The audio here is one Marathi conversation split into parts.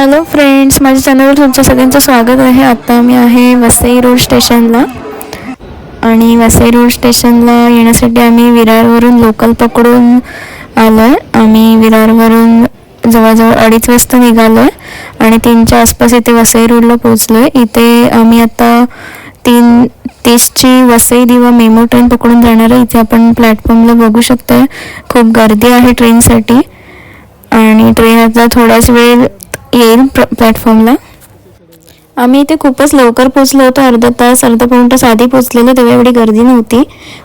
हॅलो फ्रेंड्स माझ्या चॅनलवर तुमचं सगळ्यांचं स्वागत आहे. आत्ता मी आहे वसई रोड स्टेशनला आणि वसई रोड स्टेशनला येण्यासाठी आम्ही विरारवरून लोकल पकडून आलो आहे आम्ही विरारवरून जवळजवळ अडीच वाजता निघालो आहे आणि तीनच्या आसपास इथे वसई रोडला पोहोचलो आहे इथे आम्ही आता तीन तीसची वसई दिवा मेमो ट्रेन पकडून जाणार आहे. इथे आपण प्लॅटफॉर्मला बघू शकतो खूप गर्दी आहे ट्रेनसाठी आणि ट्रेन आता थोड्याच वेळ येईल प्र प्लॅटफॉर्मला आम्ही इथे खूपच लवकर पोचलो होतो. अर्धा तास अर्धा पाऊण तास आधी पोचलेलो तेव्हा एवढी गर्दी नव्हती.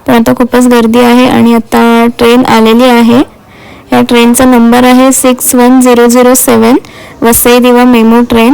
पण आता खूपच गर्दी आहे आणि आता ट्रेन आलेली आहे. या ट्रेनचा नंबर आहे six one zero zero seven Vasai Diva memo train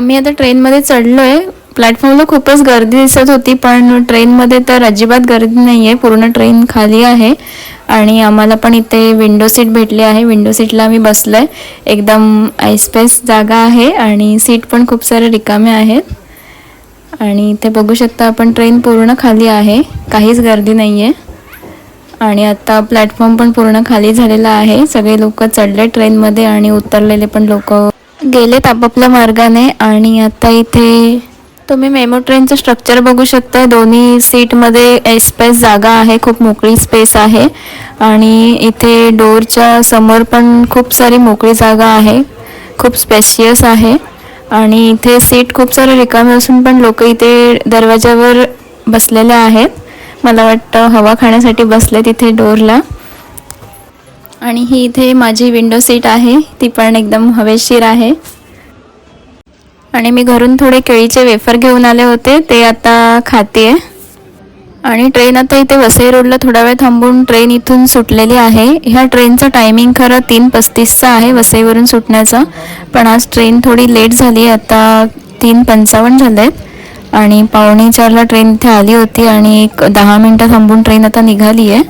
आम्ही आता ट्रेनमध्ये चढलो आहे प्लॅटफॉर्मला खूपच गर्दी दिसत होती पण ट्रेनमध्ये तर अजिबात गर्दी नाही आहे पूर्ण ट्रेन खाली आहे. आणि आम्हाला पण इथे विंडो सीट भेटली आहे. विंडो सीटला आम्ही बसलो आहे एकदम आयस्पेस जागा आहे आणि सीट पण खूप सारे रिकामे आहेत. आणि इथे बघू शकता आपण ट्रेन पूर्ण खाली आहे. काहीच गर्दी नाही आहे आणि आता प्लॅटफॉर्म पण पूर्ण खाली झालेला आहे. सगळे लोक चढले ट्रेनमध्ये आणि उतरलेले पण लोक गेलेत आपापल्या मार्गाने आणि आता इथे तुम्ही मेमो ट्रेनचं स्ट्रक्चर बघू शकता दोन्ही सीटमध्ये स्पेस जागा आहे खूप मोकळी स्पेस आहे. आणि इथे डोरच्या समोर पण खूप सारी मोकळी जागा आहे. खूप स्पेशियस आहे. आणि इथे सीट खूप सारे रिकामे असून पण लोक इथे दरवाजावर बसलेले आहेत. मला वाटतं हवा खाण्यासाठी बसले तिथे डोरला आणि ही इथे माझी विंडो सीट आहे. ती पण एकदम हवेशीर आहे. आणि मी घरून थोडे केळीचे वेफर घेऊन आले होते. ते आता खाते आणि ट्रेन आता इथे वसई रोडला थोडा वेळ थांबून ट्रेन इथून सुटलेली आहे. ह्या ट्रेनचं टायमिंग खरं तीन पस्तीसचा आहे वसईवरून सुटण्याचा. पण आज ट्रेन थोडी लेट झाली आता तीन पंचावन्न झाले आहेत आणि पावणे चारला ट्रेन इथे आली होती आणि एक दहा मिनटं थांबून ट्रेन आता निघाली आहे.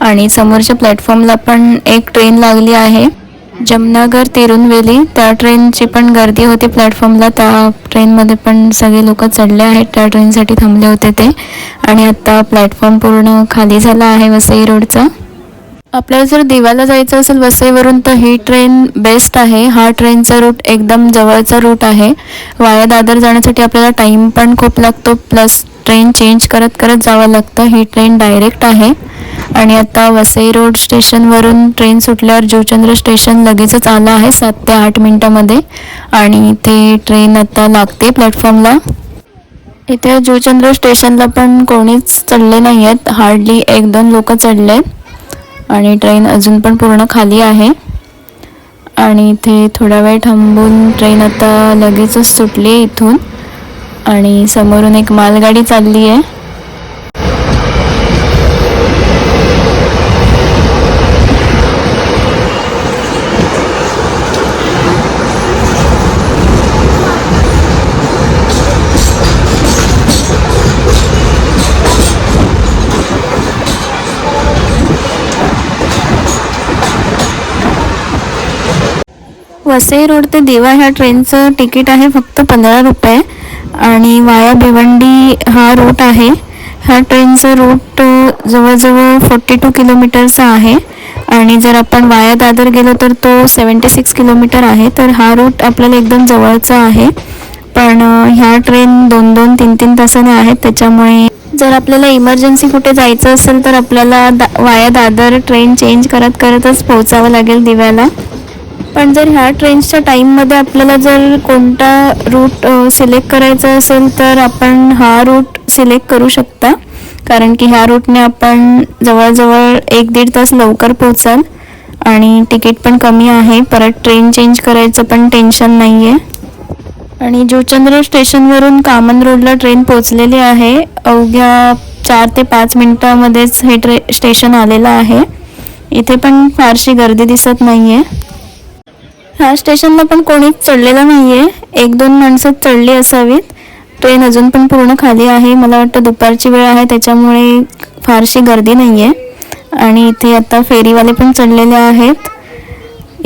आणि समोरच्या प्लॅटफॉर्मला पण एक ट्रेन लागली आहे. जमनागर तिरुनवेली त्या ट्रेनची पण गर्दी होती प्लॅटफॉर्मला त्या ट्रेनमध्ये पण सगळे लोक चढले आहेत. त्या ट्रेनसाठी थांबले होते ते. आणि आत्ता प्लॅटफॉर्म पूर्ण खाली झाला आहे वसई रोडचा आपल्याला जर देवाला जायचं असेल वसईवरून तर ही ट्रेन बेस्ट आहे. हा ट्रेनचा रूट एकदम जवळचा रूट आहे. वाया दादर जाण्यासाठी आपल्याला टाईम पण खूप लागतो प्लस ट्रेन चेंज करत करत जावं लागतं. ही ट्रेन डायरेक्ट आहे. आणि आता वसई रोड स्टेशनवरून ट्रेन सुटल्यावर जोचंद्र स्टेशन लगेचच आलं आहे सात ते आठ मिनटामध्ये. आणि ते ट्रेन आता लागते प्लॅटफॉर्मला इथे जोचंद्र स्टेशनला पण कोणीच चढले नाही आहेत हार्डली एक दोन लोक चढले. आहेत आणि ट्रेन अजून पण पूर्ण खाली आहे. आणि इथे थोडा वेळ थांबून ट्रेन आता लगेचच सुटली आहे इथून. आणि समोरून एक मालगाडी चालली आहे वसई रोड ते दिवा ह्या ट्रेनचं तिकीट आहे फक्त पंधरा रुपये. आणि वाया भिवंडी हा रूट आहे. ह्या ट्रेनचं रूट जवळजवळ फोर्टी टू किलोमीटरचा आहे. आणि जर आपण वाया दादर गेलो तर तो सेवन्टी सिक्स किलोमीटर आहे. तर हा रूट आपल्याला एकदम जवळचा आहे. पण ह्या ट्रेन दोन दोन तीन तीन तासाने आहेत. त्याच्यामुळे जर आपल्याला इमर्जन्सी कुठे जायचं असेल तर आपल्याला दा वाया दादर ट्रेन चेंज करत करतच पोहोचावं लागेल दिव्याला. पण जर ह्या ट्रेन्सच्या टाईममध्ये आपल्याला जर कोणता रूट सिलेक्ट करायचा असेल तर आपण हा रूट सिलेक्ट करू शकता. कारण की ह्या रूटने आपण जवळजवळ एक दीड तास लवकर पोचाल आणि तिकीट पण कमी आहे. परत ट्रेन चेंज करायचं पण टेन्शन नाही आहे आणि जुचंद्र स्टेशनवरून कामन रोडला ट्रेन पोचलेली आहे. अवघ्या चार ते पाच मिनटामध्येच हे ट्रे स्टेशन आलेलं आहे. इथे पण फारशी गर्दी दिसत नाही आहे ह्या स्टेशनला पण कोणीच चढलेलं नाही आहे एक दोन माणसं चढली असावीत. ट्रेन अजून पण पूर्ण खाली आहे. मला वाटतं दुपारची वेळ आहे त्याच्यामुळे फारशी गर्दी नाही आहे आणि इथे आता फेरीवाले पण चढलेले आहेत.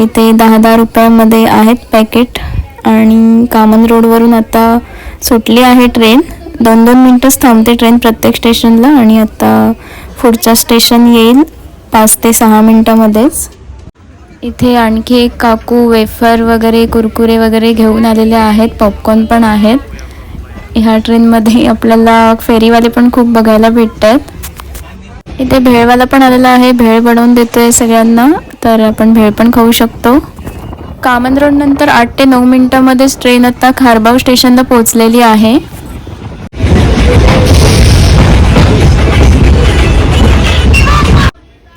इथे दहा दहा रुपयामध्ये आहेत पॅकेट. आणि कामन रोडवरून आता सुटली आहे ट्रेन. दोन दोन मिनटंच थांबते ट्रेन प्रत्येक स्टेशनला. आणि आता पुढचं स्टेशन येईल पाच ते सहा मिनटामध्येच. इथे आणखी एक काकू वेफर वगैरे कुरकुरे वगैरे घेऊन आलेले आहेत. पॉपकॉर्न पण आहेत. ह्या ट्रेनमध्ये आपल्याला फेरीवाले पण खूप बघायला भेटतात. इथे भेळवाला पण आलेला आहे. भेळ बनवून देतोय सगळ्यांना. तर आपण भेळ पण खाऊ शकतो. कामन रोड नंतर आठ ते नऊ मिनटामध्येच ट्रेन आता खारबाव स्टेशनला पोहोचलेली आहे.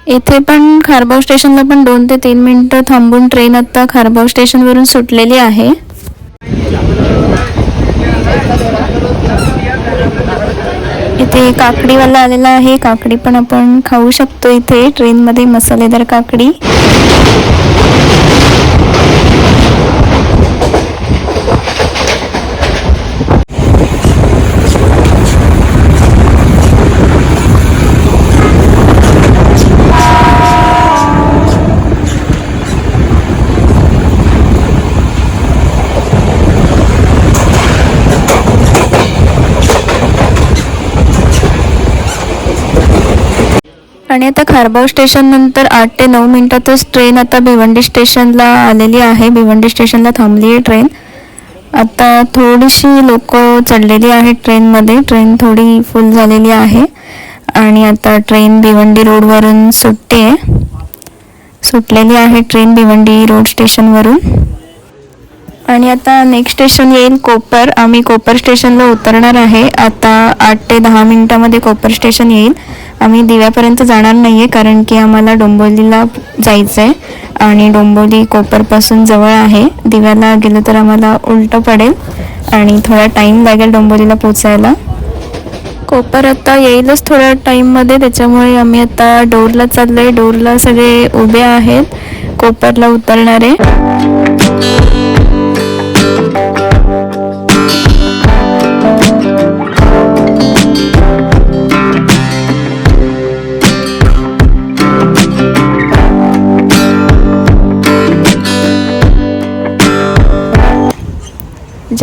इथे पण खारबाव स्टेशनला पण दोन ते तीन मिनिटं थांबून ट्रेन आता खारबाव स्टेशनवरून सुटलेली आहे. इथे काकडीवाला आलेला आहे. काकडी पण आपण खाऊ शकतो इथे. ट्रेनमध्ये मसालेदार काकडी. आणि आता खारबाव स्टेशन नंतर आठ ते नऊ मिनिटातच ट्रेन आता भिवंडी स्टेशनला आलेली आहे. भिवंडी स्टेशनला थांबली आहे ट्रेन आता थोडीशी लोक चढलेली आहेत ट्रेनमध्ये ट्रेन थोडी फुल झालेली आहे. आणि आता ट्रेन भिवंडी रोडवरून सुटते. आहे सुटलेली आहे ट्रेन भिवंडी रोड स्टेशनवरून आणि आता नेक्स्ट स्टेशन येईल कोपर. आम्ही कोपर स्टेशनला उतरणार आहे. आता आठ ते दहा मिनिटामध्ये कोपर स्टेशन येईल. आम्ही दिव्यापर्यंत जाणार नाही आहे कारण की आम्हाला डोंबोलीला जायचं आहे आणि डोंबोली कोपरपासून जवळ आहे. दिव्याला गेलं तर आम्हाला उलटं पडेल. आणि थोडा टाईम लागेल डोंबोलीला पोचायला. कोपर आता येईलच थोड्या टाईममध्ये त्याच्यामुळे आम्ही आता डोरला चाललो आहे डोरला सगळे उभे आहेत. कोपरला उतरणारे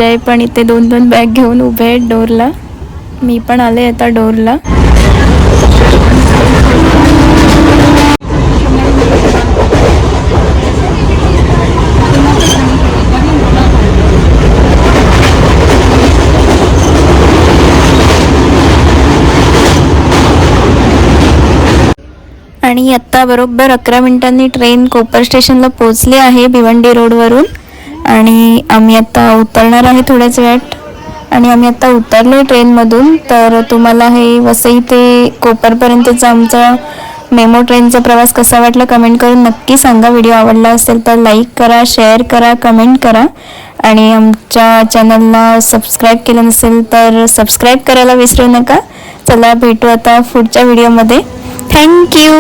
जय पण इथे दोन दोन बॅग घेऊन उभे आहेत डोरला. मी पण आले आता डोरला. आणि आत्ता बरोबर अकरा मिनिटांनी ट्रेन कोपर स्टेशनला पोहोचली आहे भिवंडी रोडवरून आणि आम्ही आता उतरणार आहे थोड्याच वेळात. आणि आम्ही आता उतरलो आहे ट्रेनमधून तर तुम्हाला हे वसई ते कोपरपर्यंतचा आमचा मेमो ट्रेनचा प्रवास कसा वाटला कमेंट करून नक्की सांगा. व्हिडिओ आवडला असेल तर लाईक करा शेअर करा कमेंट करा. आणि आमच्या चॅनलला सबस्क्राईब केलं नसेल तर सबस्क्राईब करायला विसरू नका. चला भेटू आता पुढच्या व्हिडिओमध्ये. थँक्यू